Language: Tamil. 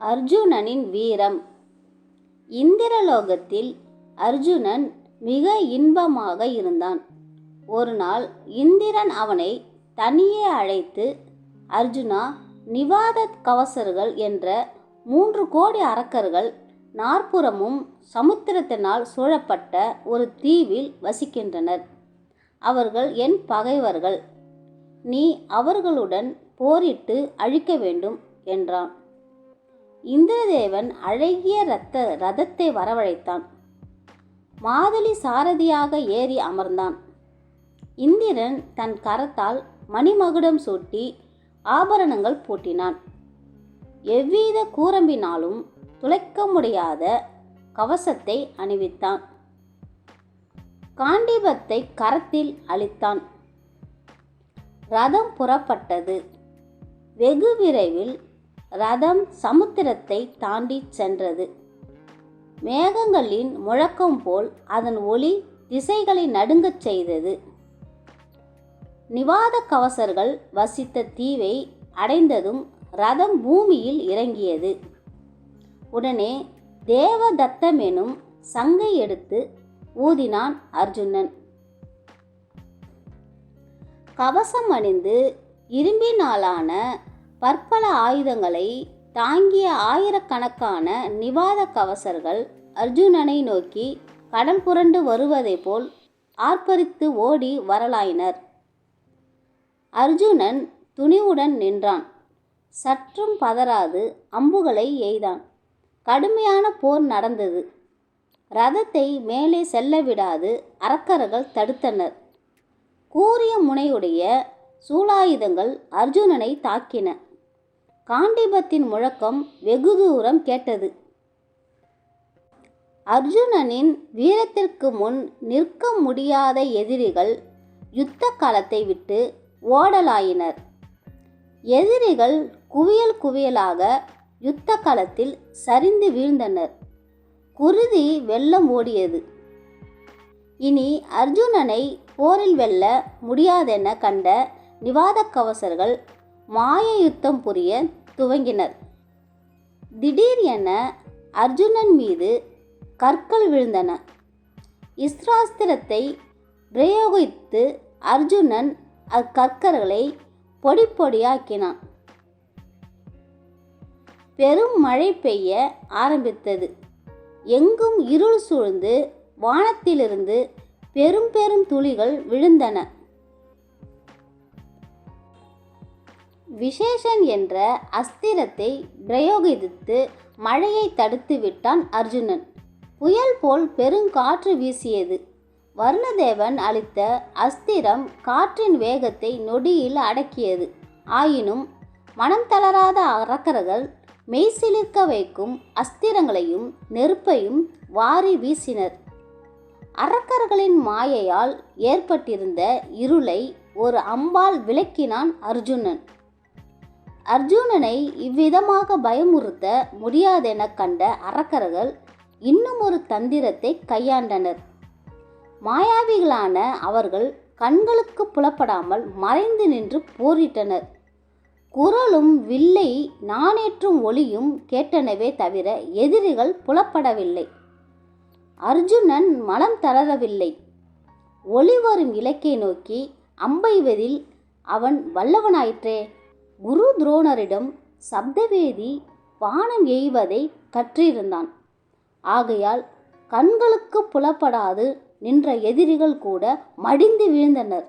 அர்ஜுனனின் வீரம். இந்திரலோகத்தில் அர்ஜுனன் மிக இன்பமாக இருந்தான். ஒரு நாள் இந்திரன் அவனை தனியே அழைத்து அர்ஜுனா நிவாத கவசர்கள் என்ற மூன்று கோடி அரக்கர்கள் நாற்புறமும் சமுத்திரத்தினால் சூழப்பட்ட ஒரு தீவில் வசிக்கின்றனர். அவர்கள் என் பகைவர்கள். நீ அவர்களுடன் போரிட்டு அழிக்க வேண்டும் என்றான். இந்திரதேவன் அழகிய ரத்த ரதத்தை வரவழைத்தான். மாதுளி சாரதியாக ஏறி அமர்ந்தான். இந்திரன் தன் கரத்தால் மணிமகுடம் சூட்டி ஆபரணங்கள் பூட்டினான். எவ்வித கூரம்பினாலும் துளைக்க முடியாத கவசத்தை அணிவித்தான். காண்டிபத்தை கரத்தில் அளித்தான் ரதம் புறப்பட்டது. வெகு விரைவில் ரதம் சமுத்திரத்தை தாண்டி சென்றது. மேகங்களின் முழக்கம் போல் அதன் ஒளி திசைகளை நடுங்கச் செய்தது. நிவாத கவசர்கள் வசித்த தீவை அடைந்ததும் ரதம் பூமியில் இறங்கியது. உடனே தேவதத்தம் எனும் சங்கை எடுத்து ஊதினான் அர்ஜுனன். கவசம் அணிந்து இரும்பினாலான பற்பல ஆயுதங்களை தாங்கிய ஆயிரக்கணக்கான நிவாத கவசர்கள் அர்ஜுனனை நோக்கி கடல் புரண்டு வருவதை போல் ஆர்ப்பரித்து ஓடி வரலாயினர். அர்ஜுனன் துணிவுடன் நின்றான். சற்றும் பதறாது அம்புகளை எய்தான். கடுமையான போர் நடந்தது. ரதத்தை மேலே செல்ல விடாது அரக்கர்கள் தடுத்தனர். கூரிய முனையுடைய சூலாயுதங்கள் அர்ஜுனனை தாக்கின. காண்டிபத்தின் முழக்கம் வெகு தூரம் கேட்டது. அர்ஜுனனின் வீரத்திற்கு முன் நிற்க முடியாத எதிரிகள் யுத்த காலத்தை விட்டு ஓடலாயினர். எதிரிகள் குவியல் குவியலாக யுத்த களத்தில் சரிந்து வீழ்ந்தனர். குருதி வெள்ளம் ஓடியது இனி அர்ஜுனனை போரில் வெல்ல முடியாதென கண்ட நிவாத கவசர்கள் மாய யுத்தம் புரிய துவங்கினர். திடீர் என அர்ஜுனன் மீது கற்கள் விழுந்தன. இஸ்ராஸ்திரத்தை பிரயோகித்து அர்ஜுனன் அக்கற்களை பொடி பொடியாக்கினான் பெரும் மழை பெய்ய ஆரம்பித்தது. எங்கும் இருள் சூழ்ந்து வானத்திலிருந்து பெரும் பெரும் துளிகள் விழுந்தன. விசேஷன் என்ற அஸ்திரத்தை பிரயோகித்து மழையை தடுத்து விட்டான் அர்ஜுனன். புயல் போல் பெருங்காற்று வீசியது. வருணதேவன் அளித்த அஸ்திரம் காற்றின் வேகத்தை நொடியில் அடக்கியது. ஆயினும் மனம் தளராத அரக்கர்கள் மெய்சிலிர்க்க வைக்கும் அஸ்திரங்களையும் நெருப்பையும் வாரி வீசினர். அரக்கர்களின் மாயையால் ஏற்பட்டிருந்த இருளை ஒரு அம்பால் விளக்கினான் அர்ஜுனன். அர்ஜுனனை இவ்விதமாக பயமுறுத்த முடியாதென கண்ட அரக்கர்கள் இன்னும் ஒரு தந்திரத்தை கையாண்டனர். மாயாவிகளான அவர்கள் கண்களுக்கு புலப்படாமல் மறைந்து நின்று போரிட்டனர். குரலும் வில்லை நானேற்றும் ஒளியும் கேட்டனவே தவிர எதிரிகள் புலப்படவில்லை. அர்ஜுனன் மனம் தளரவில்லை. ஒளி வரும் இலக்கை நோக்கி அம்பைவதில் அவன் வல்லவனாயிற்றே. குரு துரோணரிடம் சப்தவேதி வானம் எய்வதை கற்றிருந்தான். ஆகையால் கண்களுக்கு புலப்படாது நின்ற எதிரிகள் கூட மடிந்து வீழ்ந்தனர்.